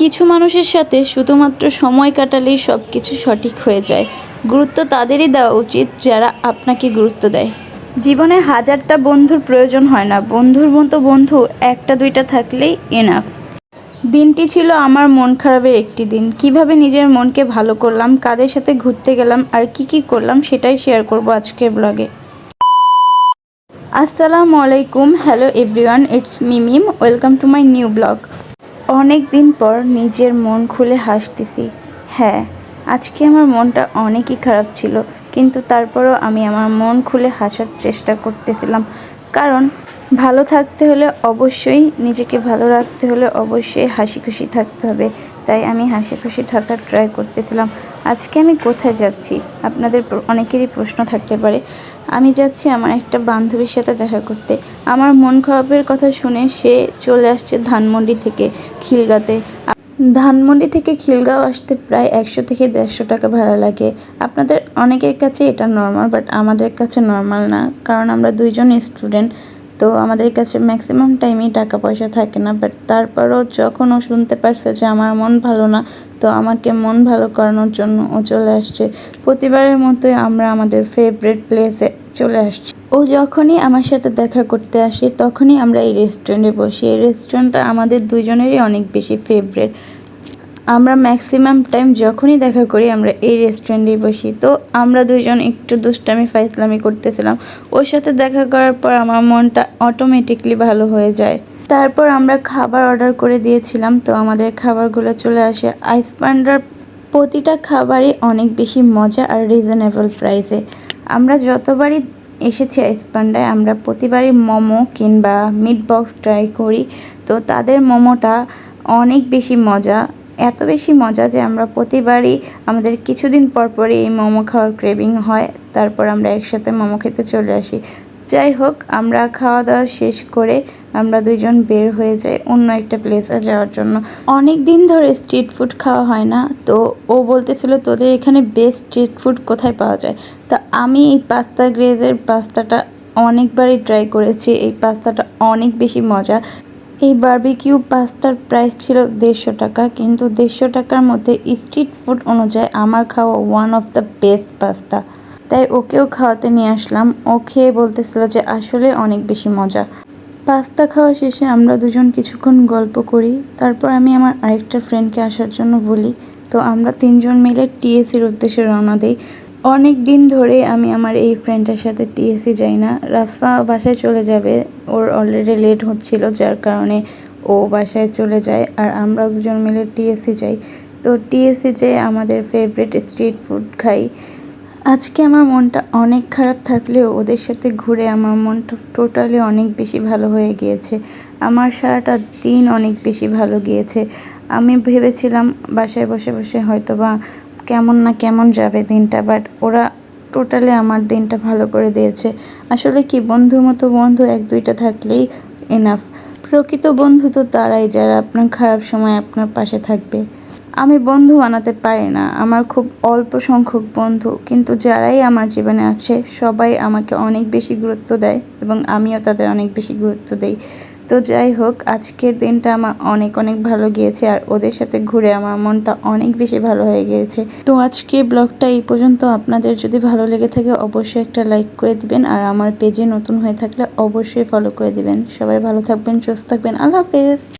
কিছু মানুষের সাথে শুধুমাত্র সময় কাটালেই সব কিছু সঠিক হয়ে যায়। গুরুত্ব তাদেরই দেওয়া উচিত যারা আপনাকে গুরুত্ব দেয়। জীবনে হাজারটা বন্ধুর প্রয়োজন হয় না। বন্ধুর মতো বন্ধু একটা দুইটা থাকলেই এনাফ দিনটি ছিল আমার মন খারাপের একটি দিন। কীভাবে নিজের মনকে ভালো করলাম, কাদের সাথে ঘুরতে গেলাম, আর কি কি করলাম সেটাই শেয়ার করব আজকের ব্লগে আসসালামু আলাইকুম। Hello everyone it's মিমিম welcome to my new blog অনেক দিন পর নিজের মন খুলে হাসতেছি। হ্যাঁ আজকে আমার মনটা অনেকই খারাপ ছিল, কিন্তু তারপরও আমি আমার মন খুলে হাসার চেষ্টা করতেছিলাম। কারণ ভালো থাকতে হলে অবশ্যই, নিজেকে ভালো রাখতে হলে অবশ্যই হাসি খুশি থাকতে হবে। তাই আমি হাসি খুশি থাকার ট্রাই করতেছিলাম। আজকে আমি কোথায় যাচ্ছি? আপনাদের অনেকেরই প্রশ্ন থাকতে পারে। আমি যাচ্ছি আমার একটা বান্ধবীর সাথে দেখা করতে। আমার মন খারাপের কথা শুনে সে চলে আসছে ধানমন্ডি থেকে খিলগাতে। ধানমন্ডি থেকে খিলগাঁও আসতে প্রায় একশো থেকে দেড়শো টাকা ভাড়া লাগে। আপনাদের অনেকের কাছে এটা নর্মাল বাট আমাদের কাছে নর্মাল না। কারণ আমরা দুইজন স্টুডেন্ট তো আমাদের কাছে ম্যাক্সিমাম টাইমেই টাকা পয়সা থাকে না বাট তারপরও যখন ও শুনতে পারছে যে আমার মন ভালো না, তো আমাকে মন ভালো করানোর জন্য ও চলে আসছে। প্রতিবারের মতোই আমরা আমাদের ফেভারিট প্লেসে চলে আসছি। ও যখনই আমার সাথে দেখা করতে আসে, তখনই আমরা এই রেস্টুরেন্টে বসি। এই রেস্টুরেন্টটা আমাদের দুজনেরই অনেক বেশি ফেভারিট আমরা ম্যাক্সিমাম টাইম যখনই দেখা করি, আমরা এই রেস্টুরেন্টেই বসি। তো আমরা দুজন একটু দুষ্টামি, ফাইজলামি করতেছিলাম। ওর সাথে দেখা করার পর আমার মনটা অটোমেটিকলি ভালো হয়ে যায়। তারপর আমরা খাবার অর্ডার করে দিয়েছিলাম, তো আমাদের খাবারগুলো চলে আসে। আইস পান্ডার প্রতিটা খাবারই অনেক বেশি মজা আর রিজনেবল প্রাইসে আমরা যতবারই এসেছি আইস পান্ডায় আমরা প্রতিবারই মোমো কিংবা মিট বক্স ট্রাই করি। তো তাদের মোমোটা অনেক বেশি মজা এত বেশি মজা যে আমরা প্রতিবারই আমাদের কিছুদিন পর পরই এই মোমো খাওয়ার ক্রেভিং হয়, তারপর আমরা একসাথে মোমো খেতে চলে আসি। যাই হোক, আমরা খাওয়া দাওয়া শেষ করে আমরা দুইজন বের হয়ে যাই অন্য একটা প্লেসে যাওয়ার জন্য। অনেক দিন ধরে স্ট্রিট ফুড খাওয়া হয় না, তো ও বলতেছিল, তোদের এখানে বেস্ট স্ট্রিট ফুড কোথায় পাওয়া যায়? তা আমি এই পাস্তা গ্রেজের পাস্তাটা অনেকবারই ট্রাই করেছি, এই পাস্তাটা অনেক বেশি মজা। এই বারবিকিউ পাস্তার প্রাইস ছিল দেড়শো টাকা, কিন্তু দেড়শো টাকার মধ্যে স্ট্রিট ফুড অনুযায়ী আমার খাওয়া one of the best pasta তাই ওকেও খাওয়াতে নিয়ে আসলাম। ও খেয়ে বলতেছিল যে আসলে অনেক বেশি মজা। পাস্তা খাওয়া শেষে আমরা দুজন কিছুক্ষণ গল্প করি। তারপর আমি আমার আরেকটা ফ্রেন্ডকে আসার জন্য বলি। তো আমরা তিনজন মিলে টিএসির উদ্দেশ্যে রওনা দিই। অনেক দিন ধরে আমি আমার এই ফ্রেন্ডের সাথে টিএসি যাই না। রাফসা বাসায় চলে যাবে। ওর অলরেডি লেট হচ্ছিল, যার কারণে ও বাসায় চলে যায়। আর আমরা দুজন মিলে টিএসি যাই। তো টিএসি যেয়ে আমাদের ফেভারিট স্ট্রিট ফুড খাই। আজকে আমার মনটা অনেক খারাপ থাকলেও ওদের সাথে ঘুরে আমার মনটা টোটালি অনেক বেশি ভালো হয়ে গিয়েছে। আমার সারাটা দিন অনেক বেশি ভালো গিয়েছে। আমি ভেবেছিলাম বাসায় বসে বসে হয়তো বা কেমন না কেমন যাবে দিনটা বাট ওরা টোটালি আমার দিনটা ভালো করে দিয়েছে। আসলে কি, বন্ধুর মতো বন্ধু এক দুইটা থাকলেই এনাফ প্রকৃত বন্ধু তো তারাই, যারা আপনার খারাপ সময় আপনার পাশে থাকবে। আমি বন্ধু বানাতে পারি না, আমার খুব অল্প সংখ্যক বন্ধু, কিন্তু যারাই আমার জীবনে আছে, সবাই আমাকে অনেক বেশি গুরুত্ব দেয় এবং আমিও তাদের অনেক বেশি গুরুত্ব দেই। তো যাই হোক, আজকের দিনটা আমার অনেক অনেক ভালো গিয়েছে আর ওদের সাথে ঘুরে আমার মনটা অনেক বেশি ভালো হয়ে গিয়েছে। তো আজকে ব্লগটা এই পর্যন্ত। আপনাদের যদি ভালো লেগে থাকে অবশ্যই একটা লাইক করে দিবেন আর আমার পেজে নতুন হয়ে থাকলে অবশ্যই ফলো করে দিবেন। সবাই ভালো থাকবেন, সুস্থ থাকবেন। আল্লাহ হাফেজ।